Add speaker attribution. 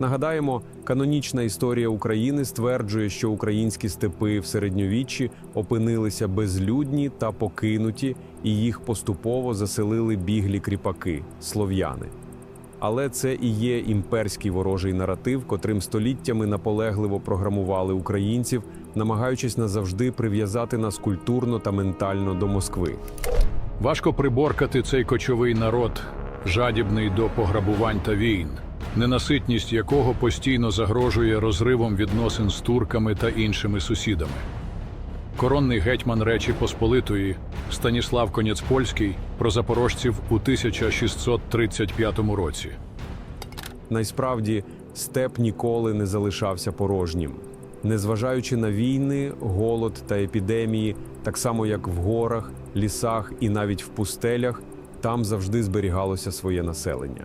Speaker 1: Нагадаємо, канонічна історія України стверджує, що українські степи в середньовіччі опинилися безлюдні та покинуті, і їх поступово заселили біглі кріпаки слов'яни. Але це і є імперський ворожий наратив, котрим століттями наполегливо програмували українців, намагаючись назавжди прив'язати нас культурно та ментально до Москви.
Speaker 2: Важко приборкати цей кочовий народ, жадібний до пограбувань та війн, ненаситність якого постійно загрожує розривом відносин з турками та іншими сусідами. Коронний гетьман Речі Посполитої Станіслав Конєцпольський про запорожців у 1635 році.
Speaker 1: Насправді, степ ніколи не залишався порожнім. Незважаючи на війни, голод та епідемії, так само як в горах, лісах і навіть в пустелях, там завжди зберігалося своє населення.